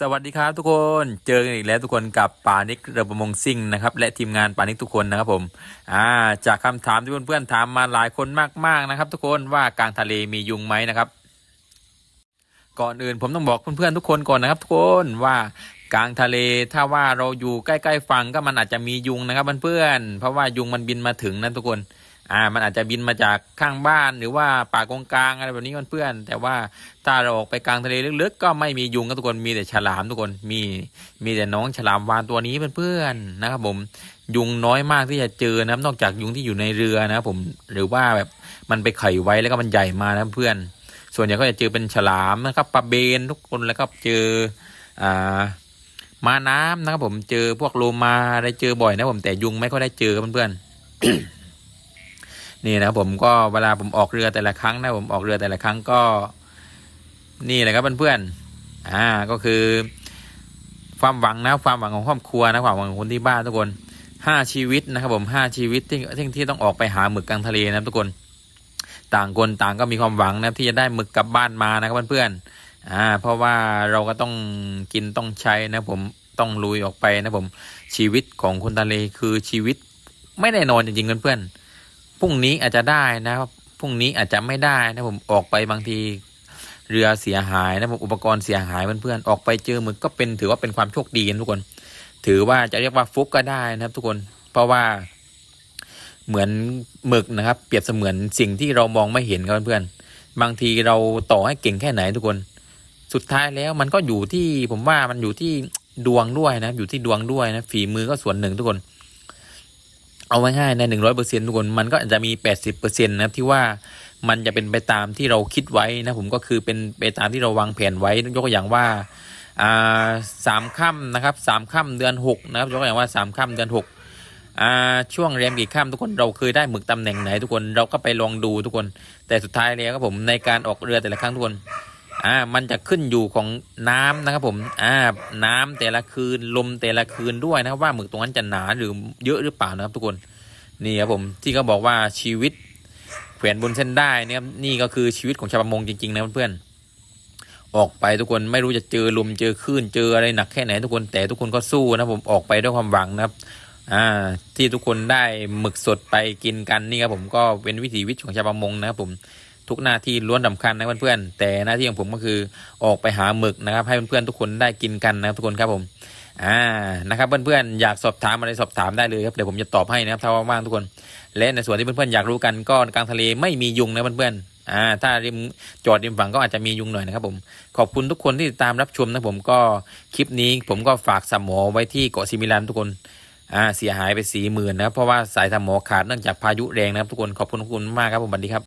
สวัสดีครับทุกคนเจอกันอีกแล้วทุกคนกับป่านิกเรือประมงซิ่งนะครับและทีมงานป่านิกทุกคนนะครับผมอ่าจากคำถามที่เพื่อนๆถามมาหลายคนมากๆนะครับ ทุกคนว่ากลางทะเลมียุงไหมนะครับ ก่อนอื่นผมต้องบอกเพื่อนๆทุกคนก่อนนะครับทุกคนว่ากลางทะเลถ้าว่าเราอยู่ใกล้ๆฝั่งก็มันอาจจะมียุงนะครับเพื่อนๆเพราะว่ายุงมันบินมาถึงนะทุกคน อ่ามันอาจจะบินมาจากข้างบ้านหรือว่าป่ากงกลางอะไรแบบนี้เพื่อนแต่ว่าถ้าเราออกไปกลางทะเลลึกๆ ก็ไม่มียุงก็ทุกคนมีแต่ฉลามทุกคนมีมีแต่น้องฉลามวานตัวนี้เพื่อนๆนะครับผมยุงน้อยมากที่จะเจอนะครับนอกจากยุงที่อยู่ในเรือนะครับผมหรือว่าแบบมันไปไข่ไว้แล้วก็มันใหญ่มานะเพื่อน ส่วนใหญ่ก็จะเจอเป็นฉลามนะครับปลาเบนทุกคนแล้วก็เจออ่ามาน้ำนะครับผมเจอพวกโลมาได้เจอบ่อยนะผมแต่ยุงไม่ค่อยได้เจอเพื่อนๆ นี่นะครับผมก็เวลาผมออกเรือแต่ละครั้งนะผมออกเรือแต่ละครั้งก็นี่แหละครับเพื่อนๆอ่าก็คือ ความหวังนะความหวังของครอบครัวนะความหวังของคนที่บ้านทุกคนห้าชีวิตนะครับผมห้าชีวิตที่ที่ที่ต้องออกไปหาหมึกกลางทะเลนะทุกคน ต่างคนต่างก็มีความหวังนะที่จะได้หมึกกลับบ้านมานะครับเพื่อนๆอ่าเพราะว่าเราก็ต้องกินต้องใช้นะผมต้องลุยออกไปนะผมชีวิตของคนทะเลคือชีวิตไม่แน่นอนจริงๆเพื่อนๆ รุ่งนี้อาจจะได้นะครับพรุ่งนี้อาจจะไม่ได้นะผมออกไปบางทีเรือเสียหายนะผมอุปกรณ์เสียหายเพื่อนๆออกไปเจอหมึกก็เป็นถือว่าเป็นความโชคดีนะทุกคน ถือว่าจะเรียกว่าฟุกก็ได้นะครับ ทุกคนเพราะว่าเหมือนหมึกนะครับ เปรียบเสมือนสิ่งที่เรามองไม่เห็นครับเพื่อนๆบางทีเราต่อให้เก่งแค่ไหนทุกคน สุดท้ายแล้วมันก็อยู่ที่ผมว่ามันอยู่ที่ดวงด้วยนะอยู่ที่ดวงด้วยนะฝีมือก็ส่วนหนึ่งทุกคน เอาไว้ง่ายในหนึ่งร้อยเปอร์เซ็นต์ทุกคนมันก็อาจจะมีแปดสิบเปอร์เซ็นต์นะครับที่ว่ามันจะเป็นไปตามที่เราคิดไว้นะผมก็คือเป็นไปตามที่เราวางแผนไว้ยกตัวอย่างว่าอ่าสามค่ำนะครับสามค่ำเดือนหกนะครับยกตัวอย่างว่าสามค่ำเดือนหกอ่าช่วงเรียมกี่ค่ำทุกคนเราเคยได้หมึกตำแหน่งไหนทุกคนเราก็ไปลองดูทุกคน แต่สุดท้ายแล้วครับผมในการออกเรือแต่ละครั้งทุกคน อ่ามันจะขึ้นอยู่ของน้ำนะครับผมอ่าน้ำแต่ละคืนลมแต่ละคืนด้วยนะครับว่าหมึกตรงนั้นจะหนาหรือเยอะหรือเปล่านะครับทุกคนนี่ครับผมที่เขาบอกว่าชีวิตแขวนบนเส้นได้นะครับนี่ก็คือชีวิตของชาวประมงจริงๆนะเพื่อนๆออกไปทุกคนไม่รู้จะเจอลมเจอคลื่นเจออะไรหนักแค่ไหนทุกคนแต่ทุกคนก็สู้นะผมออกไปด้วยความหวังนะครับอ่าที่ทุกคนได้หมึกสดไปกินกันนี่ครับผมก็เป็นวิถีชีวิตของชาวประมงนะครับผม ทุกหน้าที่ล้วนสำคัญนะเพื่อนๆแต่หน้าที่ของผมก็คือออกไปหาหมึกนะครับ ให้เพื่อนๆทุกคนได้กินกันนะครับทุกคนครับผมอ่านะครับเพื่อนๆอยากสอบถามอะไรสอบถามได้เลยครับเดี๋ยวผมจะตอบให้นะครับถ้าว่างๆทุกคน และในส่วนที่เพื่อนๆอยากรู้กันก็กลางทะเลไม่มียุงนะเพื่อนๆอ่าถ้าริมจอดริมฝั่งก็อาจจะมียุงหน่อยนะครับผมขอบคุณทุกคนที่ติดตามรับชมนะผมก็คลิปนี้ผมก็ฝากสมอไว้ที่เกาะซิมิลันทุกคนอ่าเสียหายไปสี่หมื่นนะครับเพราะว่าสายสมอขาดเนื่องจากพายุแรงนะครับทุกคนขอบคุณทุกคนมากครับผมสวัสดีครับ